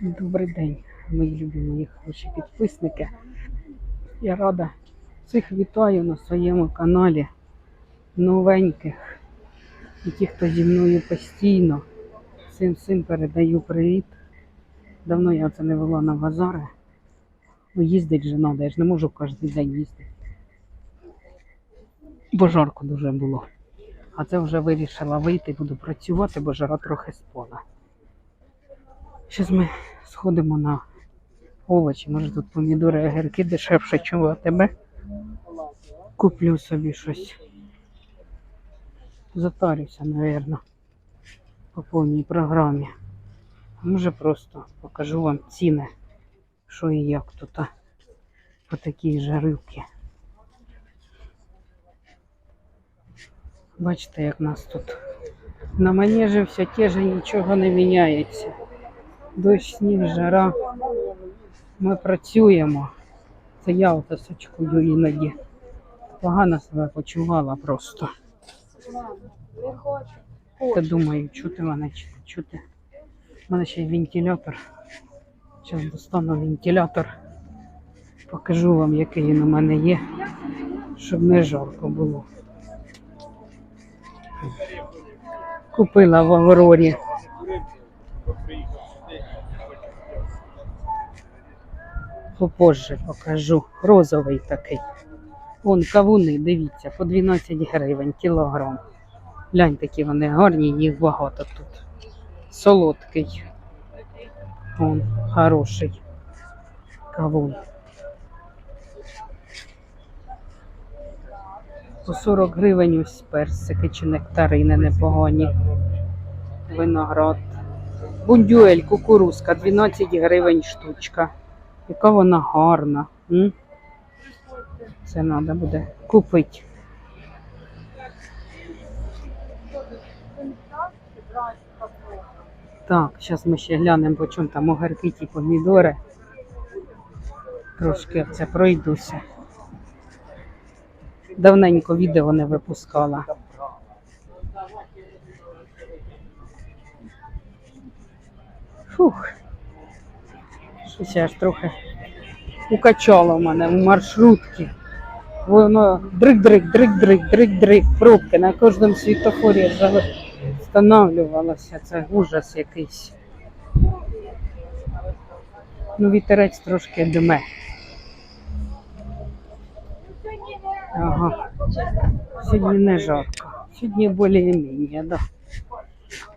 Добрий день, мої любі хороші підписники. Я рада всіх вітаю на своєму каналі новеньких і ті, хто зі мною постійно. Всім всім передаю привіт. Давно я це не вела на базари. Ну, їздить же треба, я ж не можу кожен день їздити. Бо жарко дуже було. А це вже вирішила вийти, буду працювати, бо жара трохи спала. Зараз ми сходимо на овочі. Може тут помідори, огірки дешевше, чого а тебе. Куплю собі щось. Затарюся, мабуть, по повній програмі. Може просто покажу вам ціни, що і як тут по такій жарилці. Бачите, як нас тут на манежі все те нічого не міняється. Дощ, сніг, жара. Ми працюємо. Це я ото сачкую іноді. Погано себе почувала просто. Та думаю, чути мене чути. У мене ще й вентилятор. Зараз достану вентилятор. Покажу вам, який він у мене є, щоб не жарко було. Купила в Аврорі. Попозже покажу. Розовий такий. Вон кавуни, дивіться, по 12 гривень кілограм. Глянь, такі вони гарні, їх багато тут. Солодкий. Вон, хороший кавун. По 40 гривень ось персики чи нектарини непогані. Виноград. Бундюель, кукурузка, 12 гривень штучка. Яка вона гарна. М? Це треба буде купити. Так, зараз ми ще глянемо, по чому там огірки ті помідори. Трошки це пройдуся. Давненько відео не випускала. Фух. Я аж трохи укачало в мене в маршрутці. Воно дрик-дрик, дрик-дрик, дрик-дрик, пробки на кожному світофорі встановлювалося. Це ужас якийсь. Ну, вітерець трошки дме. Ага. Сьогодні не жарко. Сьогодні більш-менш, да.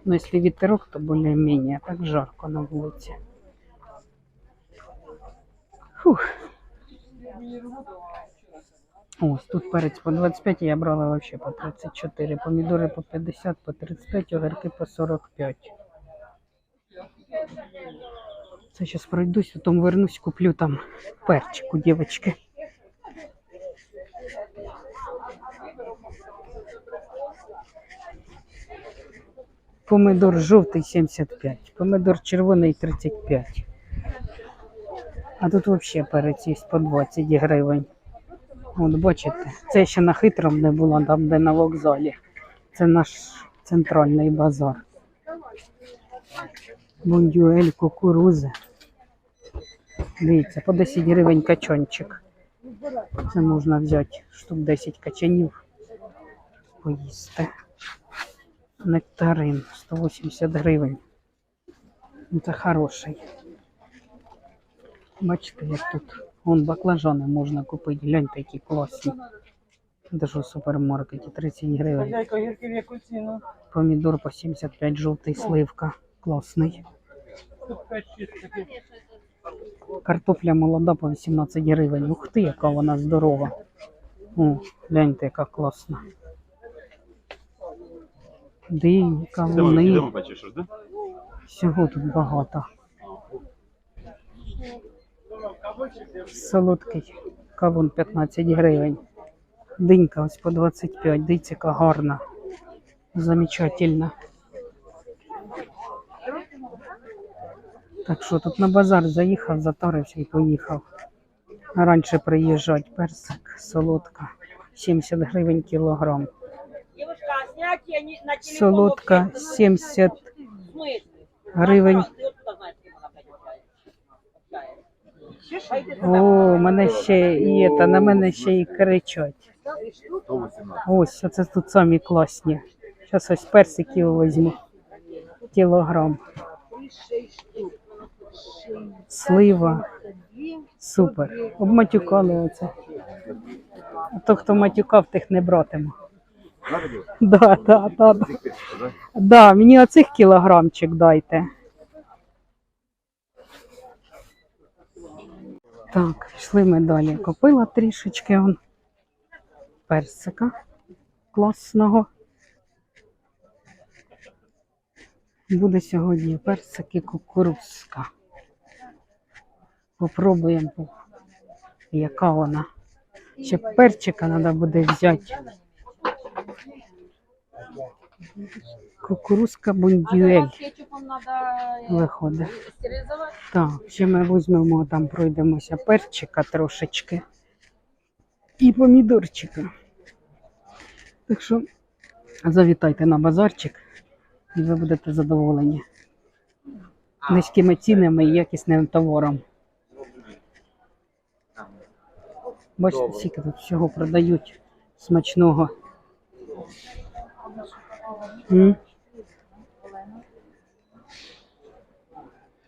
Ну, якщо вітерок, то більш-менш, так жарко на вулиці. Фух. Ось тут перець по 25, я брала вообще по 34, помідори по 50, по 35, огірки по 45. Це зараз пройдусь, потім вернусь, куплю там перчик у дівчинки. Помидор жовтий 75, помидор червоний 35. А тут взагалі перець є по 20 гривень. От бачите, це ще на хитром не було, там де на вокзалі. Це наш центральний базар. Бундюель, кукурузи. Дивіться, по 10 гривень качанчик. Це можна взяти штук 10 качанів. Поїсти. Нектарин 180 гривень. Це хороший. Бачите, як тут. Вон баклажани можна купити. Гляньте, які класні. Даже у супермаркеті 30 гривень. Помідор по 75, жовтий сливка. Класний. Тут 5-6 таких. Картопля молода по 18 гривень. Ух ти, яка вона здорова. О, гляньте, яка класна. Дома, кавуни. Всього тут багато. Солодкий кавун 15 гривень. Динька ось по 25. Дивіться, гарна. Замечательно. Так що тут на базар заїхав, затарився і поїхав. Раніше приїжджать персик, солодка. 70 гривень кілограм. Солодка 70 гривень О, мене ще і та на мене ще і кричать. Ось, оце тут самі класні. Зараз ось персиків візьму. Кілограм. Слива. Супер. Обматюкали оце. А то, хто матюкав, тих не було? Да, да, да? Да, мені оцих кілограмчик дайте. Так, йшли ми далі. Купила трішечки он персика класного. Буде сьогодні персик і кукурузка. Попробуємо, яка вона. Ще перчика треба буде взяти. Кукурузка бондюель виходить. Так, ще ми візьмемо там, пройдемося перчика трошечки і помідорчика. Так що завітайте на базарчик і ви будете задоволені. Низькими цінами і якісним товаром. Бачите, скільки тут всього продають смачного.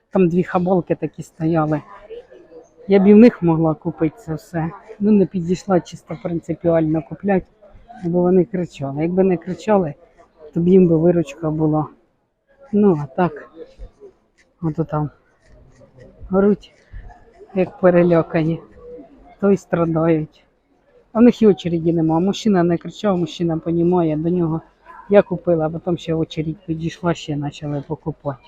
Там дві хабалки такі стояли. Я б і в них могла купити це все. Ну, не підійшла чисто принципіально купляти, бо вони кричали. Якби не кричали, то б їм би виручка була. Ну, а так, от там горуть, як перелякані, то й страдають. В них і очереді нема. Мужчина не кричав, мужчина розуміє, до нього я купила, а потім ще очередь підійшла, ще почали покупати.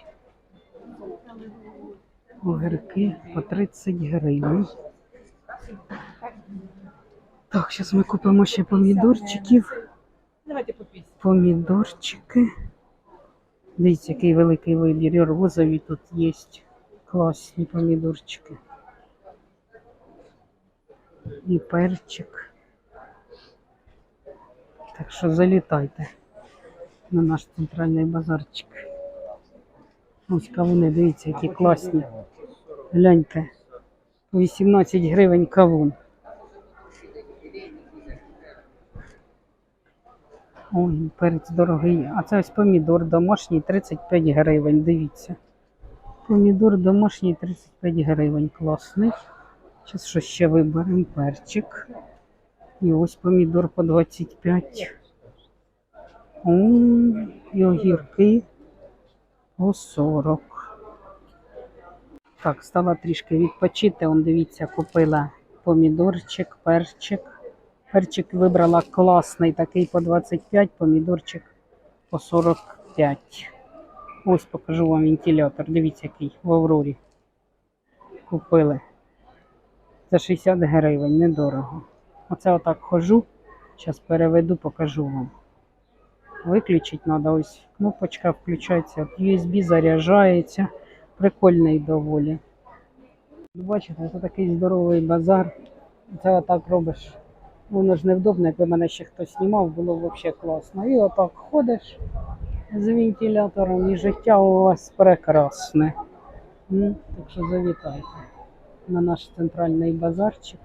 Огірки по 30 гривень. Так, зараз ми купимо ще помідорчиків. Давайте по 50. Помідорчики. Дивіться, який великий вибір. Розові тут є. Класні помідорчики. І перчик. Так що залітайте на наш центральний базарчик. Ось кавуни, дивіться, які класні. Гляньте. 18 гривень кавун. Ой, перець дорогий. А це ось помідор домашній 35 гривень. Дивіться. Помідор домашній 35 гривень. Класний. Зараз що ще виберемо перчик. І ось помідор по 25. І огірки по 40. Так, стала трішки відпочити. Он дивіться, купила помідорчик, перчик. Перчик вибрала класний, такий по 25, помідорчик по 45. Ось покажу вам вентилятор. Дивіться, який в Аврорі. Купили. За 60 гривень, недорого. Оце отак хожу. Зараз переведу, покажу вам. Виключити треба. Ось кнопочка включається. USB заряджається. Прикольний доволі. Бачите, це такий здоровий базар. Це отак робиш. Воно ж невдобно, якби мене ще хтось знімав, було б взагалі класно. І отак ходиш з вентилятором, і життя у вас прекрасне. Так що завітайте на наш центральний базарчик.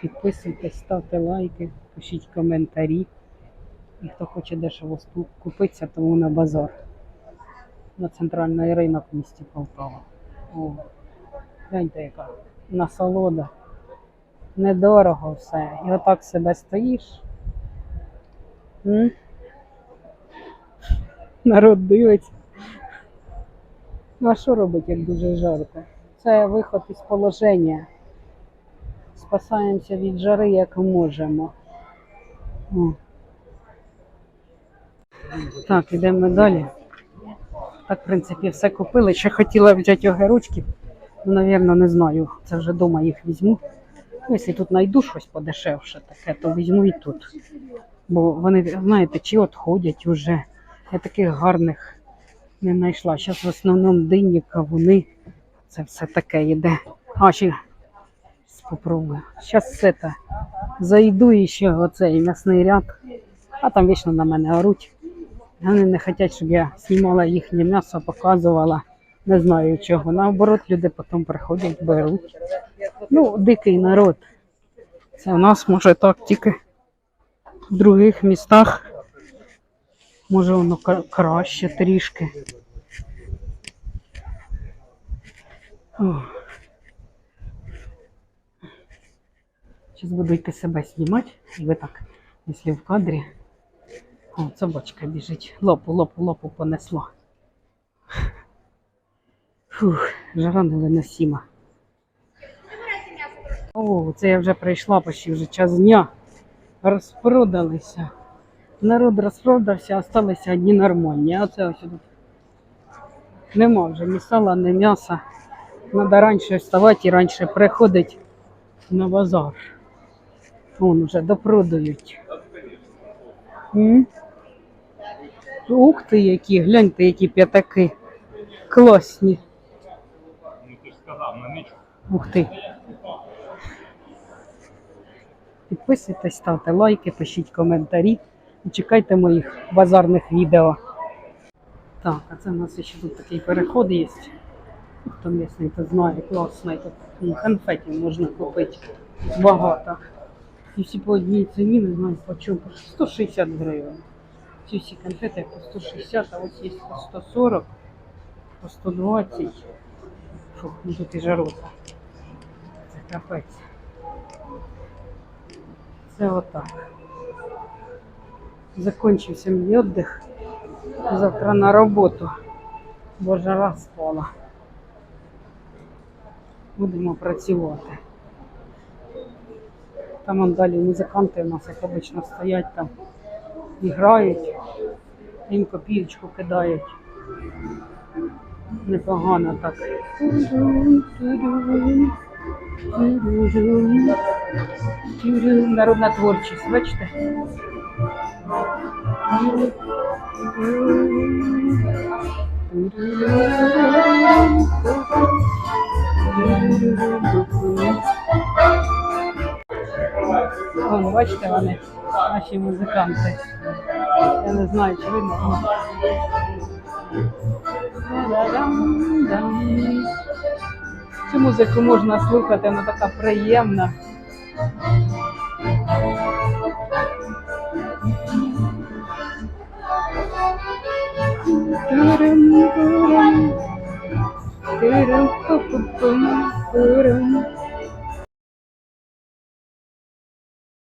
Підписуйтесь, ставте лайки, пишіть коментарі. І хто хоче дешево купитися, тому на базар. На центральний ринок в місті Полтава. О, гляньте, яка насолода. Недорого все. І отак себе стоїш. М? Народ дивиться. Ну а що робить, як дуже жарко? Це виход із положення. Спасаємося від жари, як можемо. О. Так, йдемо далі. Так, в принципі, все купили. Ще хотіла взяти огірочки. Ну, навірно, не знаю. Це вже вдома їх візьму. Ну, Якщо тут знайду щось подешевше таке, то візьму і тут. Бо вони, знаєте, чи от ходять уже. Я таких гарних не знайшла. Зараз в основному дині, кавуни. Це все таке йде. А, ще спробую. Зараз все те. Зайду і ще оцей м'ясний ряд. А там вічно на мене оруть. Вони не хочуть, щоб я знімала їхнє м'ясо, показувала. Не знаю чого. Наоборот, люди потім приходять, беруть. Ну, дикий народ. Це у нас може так тільки в других містах. Може воно краще трішки. Зараз буду йти себе знімати. І ви так, якщо в кадрі. О, собачка біжить. Лопу, лопу, лопу понесло. Фух, жара невиносима. О, це я вже прийшла, почти вже час дня. Розпродалися. Народ розпродався, залишилися одні нормальні. А це ось тут. Нема вже ні сала, ні м'яса. Треба раніше вставати і раніше приходити на базар. Вон вже допродають. М? Ух ти, які, гляньте, які п'ятаки. Класні. Ну ти ж сказав, на ніч. Ух ти. Підписуйтесь, ставте лайки, пишіть коментарі і чекайте моїх базарних відео. Так, а це у нас ще тут такий переход є. Хто місний, то знає, класний. Тут конфетів можна купити. Багато. І всі по одній ціні, не знаю по чому. 160 гривень. Ці всі конфети по 160, а ось є по 140, по 120. Фух, ну тут і жарота. Це капець. Це отак. Закончився мій віддих. Завтра на роботу. Бо жара спала. Будемо працювати. Там он далі музиканти у нас, як обично, стоять там і грають, їм копієчку кидають. Непогано так. Народна творчість, бачите? Вон, бачите, вони, наші музиканти. Я не знаю, чи видно. Цю музику можна слухати, вона така приємна. Турум-турум. Турум-пу-пу-пум. Турум.